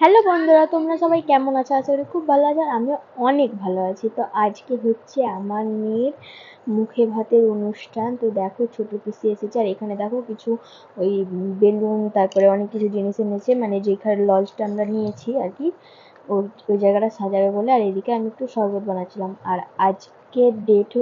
Hello বন্ধুরা, তোমরা সবাই কেমন আছো? আশা করি খুব ভালো আছো, আমিও অনেক ভালো আছি। তো আজকে হচ্ছে আমার মেয়ের মুখে ভাতের অনুষ্ঠান। তো দেখো ছোট পিসি এসেছে, আর এখানে দেখো কিছু ওই বেলুন, তারপরে অনেক কিছু জিনিস এনেছে। মানে যেখানে লজটা আমরা নিয়েছি আর কি, ওই ওই জায়গাটা সাজাবে বলে। আর এদিকে আমি একটু শরবত বানাচ্ছিলাম। আর আজকের ডেট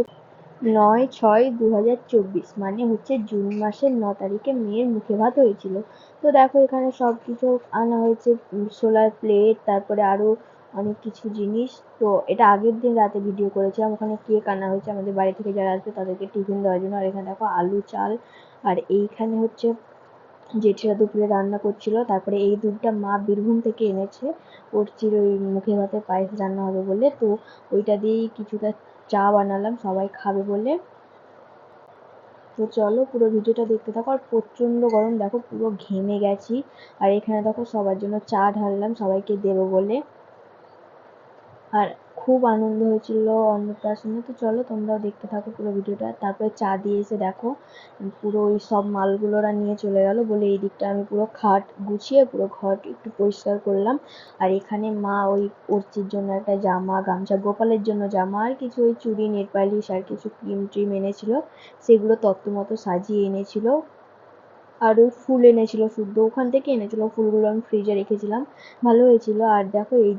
নয় ছয় দু হাজার চব্বিশ মানে হচ্ছে জুন মাসের ন তারিখে মেয়ের মুখে ভাত হয়েছিল। তো দেখো এখানে সব কিছু আনা হয়েছে সোলার প্লেট তারপরে আরও অনেক কিছু জিনিস। তো এটা আগের দিন রাতে ভিডিও করেছিলাম, ওখানে কেক আনা হয়েছে। আমাদের বাড়ি থেকে যারা আসবে তাদেরকে টিফিন দেওয়ার জন্য। আর এখানে দেখো আলু চাল, আর এইখানে হচ্ছে জেঠিরা দুপুরে রান্না করছিল, তারপরে এই দুধটা মা বীরভূম থেকে এনেছে। চির ওই মুখে ভাতে পায়েস রান্না হবে বলে। তো ওইটা দিয়েই কিছুটা চা বানালাম, সবাই খাবে বলে। তো চলো পুরো ভিডিওটা দেখতে থাকো। আর প্রচণ্ড গরম, দেখো পুরো ঘেমে গেছি। আর এখানে দেখো সবার জন্য চা ঢাললাম, সবাইকে দেবো বলে। আর খুব আনন্দ হয়েছিল অন্নপ্রাশনে তো চলো তোমরাও দেখতে থাকো পুরো ভিডিওটা। তারপরে চা দিয়ে এসে দেখো, পুরো ওই সব মালগুলো ওরা নিয়ে চলে গেল বলে এই দিকটা আমি পুরো খাট গুছিয়ে পুরো ঘর একটু পরিষ্কার করলাম। আর এখানে মা ওই অর্চির জন্য একটা জামা, গামছা, গোপালের জন্য জামা আর কিছু ওই চুড়ি নেট পালিশ আর কিছু ক্রিম ট্রিম এনেছিল। সেগুলো তত্ত্ব মতো সাজিয়ে এনেছিল। আর ওই ফুল এনেছিল শুদ্ধ ওখান থেকে এনেছিল। ফুলগুলো আমি ফ্রিজে রেখেছিলাম। ভালো হয়েছিল। আর দেখো এই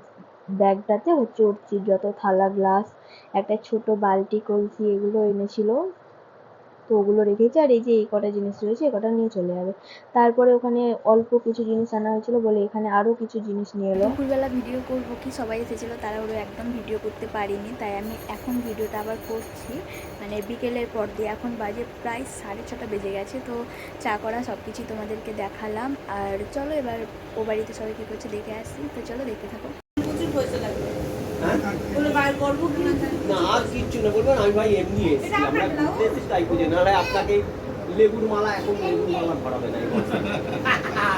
ব্যাগটাতে হচ্ছে ওর যত থালা, গ্লাস, একটা ছোট বালতি, কলসি এগুলো এনেছিল। তো ওগুলো রেখেছে আর এই যে এই কটা জিনিস রয়েছে এই কটা নিয়ে চলে যাবে। তারপরে ওখানে অল্প কিছু জিনিস আনা হয়েছিল বলে এখানে আরও কিছু জিনিস নিয়ে এলো। দুপুরবেলা ভিডিও করব কি সবাই এসেছিল তারা ওরা একদম ভিডিও করতে পারিনি, তাই আমি এখন ভিডিওটা আবার করছি। মানে বিকেলের পর দিয়ে এখন বাজে প্রায় সাড়ে ছটা বেজে গেছে, তো চা করা সব কিছুই তোমাদেরকে দেখালাম। আর চলো এবার ও বাড়িতে সবাই কী করছে দেখে আসি, তো চলো দেখতে থাকো। লাগবে হ্যাঁ? বলে বার করব কিনা জানি। না আর কিচ্ছু না বলবেন আমি ভাই এমনি এসেছি আমরা ঘুরতে এসেছি তাই বুঝে নাহলে আপনাকে লেবুর মালা এখন লেবুর মালা ধরাবে না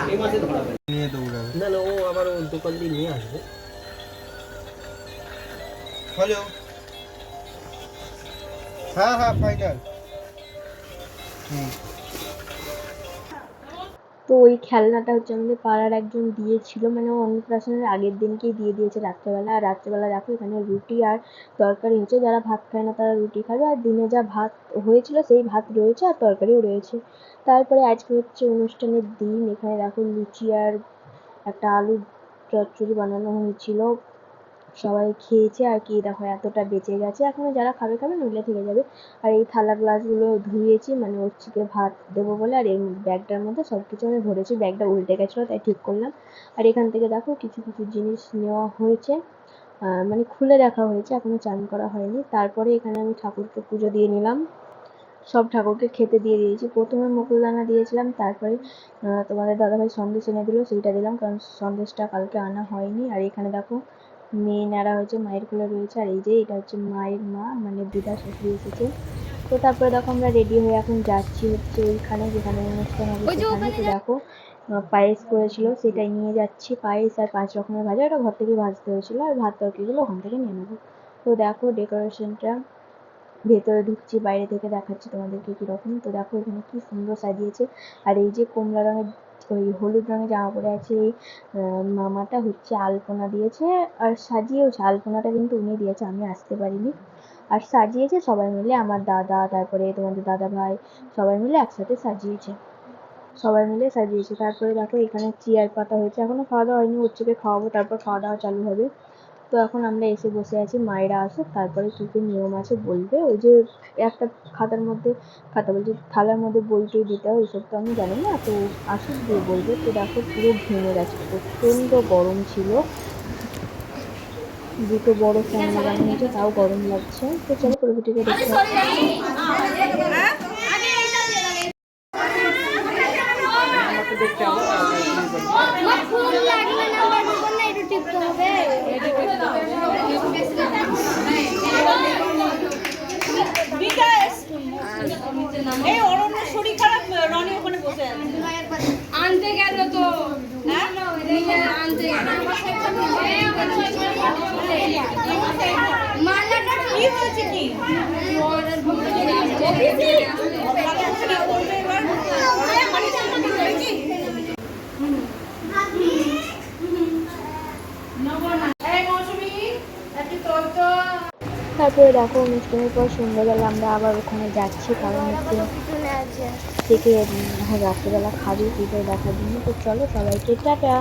এই মাসে। ধরাবে নিয়ে দৌড়াবে। না না ও আবার ওর দোকান দিয়ে নিয়ে আসবে। হ্যালো হ্যাঁ হ্যাঁ ফাইনাল হুম। তো ওই খেলনাটা হচ্ছে আমাদের পাড়ার একজন দিয়েছিল মানে অন্নপ্রাশনের আগের দিনকেই দিয়ে দিয়েছে রাত্রেবেলা। আর রাত্রেবেলা দেখো, এখানে রুটি আর তরকারি হচ্ছে, যারা ভাত খায় না তারা রুটি খাবে। আর দিনে যা ভাত হয়েছিল, সেই ভাত রয়েছে আর তরকারিও রয়েছে। তারপরে আজকে হচ্ছে অনুষ্ঠানের দিন, এখানে দেখো লুচি আর একটা আলুর চচ্চড়ি বানানো হয়েছিল। সবাই খেয়েছে আর কি, দেখো এতটা বেঁচে গেছে। এখনও যারা খাবে খাবে নইলে থেকে যাবে। আর এই থালা গ্লাসগুলো ধুয়েছি মানে হচ্ছে ভাত দেবো বলে, আর এই ব্যাগটার মধ্যে সব কিছু আমি ভরেছি। ব্যাগটা উল্টে গেছিল, তাই ঠিক করলাম। আর এখান থেকে দেখো কিছু কিছু জিনিস নেওয়া হয়েছে। মানে খুলে দেখা হয়েছে, এখনও চান করা হয়নি। তারপরে এখানে আমি ঠাকুরকে পুজো দিয়ে নিলাম। সব ঠাকুরকে খেতে দিয়ে দিয়েছি। প্রথমে মুকুলদানা দিয়েছিলাম, তারপরে তোমাদের দাদাভাই সন্দেশ এনে দিল, সেইটা দিলাম, কারণ সন্দেশটা কালকে আনা হয়নি। আর এখানে দেখো মেয়ে নেড়া হয়েছে মায়ের কোলে রয়েছে। আর এই যে এটা হচ্ছে মায়ের মা মানে দিদা শ্বশুর এসেছে। তো তারপরে দেখো আমরা রেডি হয়ে এখন যাচ্ছি হচ্ছে ওইখানে যেখানে অনুষ্ঠান হবে সেখানে। তো দেখো পায়েস করেছিল সেটাই নিয়ে যাচ্ছি। পায়েস আর পাঁচ রকমের ভাজা ওটা ঘর থেকে ভাজতে হয়েছিল। আর ভাত তরকারিগুলো ওখান থেকে নিয়ে নেব। তো দেখো ডেকোরেশনটা ভেতরে ঢুকছি বাইরে থেকে দেখাচ্ছি তোমাদেরকে কীরকম। তো দেখো এখানে কি সুন্দর সাজিয়েছে। আর এই যে কমলা রঙের হলুদ রঙের জামা পরে আছে মামাটা হচ্ছে আলপনা দিয়েছে, আর সাজিয়েওছে, আলপনাটা কিন্তু উনি দিয়েছে, আমি আসতে পারিনি। আর সাজিয়েছে সবাই মিলে, আমার দাদা, তারপরে তোমাদের দাদা ভাই, সবাই মিলে একসাথে সাজিয়েছে। সবাই মিলে সাজিয়েছে, তারপরে দেখো এখানে চেয়ার পাতা হয়েছে, এখনও খাওয়া দাওয়া হয়নি ওর থেকে খাওয়াবো, তারপর খাওয়া দাওয়া চালু হবে। তো এখন আমরা এসে বসে আছি মায়েরা আসুক তারপরে কী কী নিয়ম আছে বলবে। ওই যে একটা খাতার মধ্যে খাতা বলছি থালার মধ্যে বই টই দিতে হয় ওইসব তো আমি জানি না তো আসুক দিয়ে বলবে। তো দেখো পুরো ঘেমে গেছে প্রচণ্ড গরম ছিল। দুটো বড় ফ্যান লাগানো হয়েছে তাও গরম লাগছে। তো চলো পুরো ভিডিওটা দেখতে দেখতে হবে। এই অরণ্য শরীর খারাপ রনি ওখানে বসে আছে আনতে গেল তো মালাটা কি হয়েছে কি তারপরে দেখো অনুষ্ঠানের পর সন্ধ্যাবেলা আমরা আবার ওখানে যাচ্ছি কারণ হচ্ছে থেকে রাত্রিবেলা খাবি কী করে দেখার জন্য। তো চলো সবাইকে টাটা।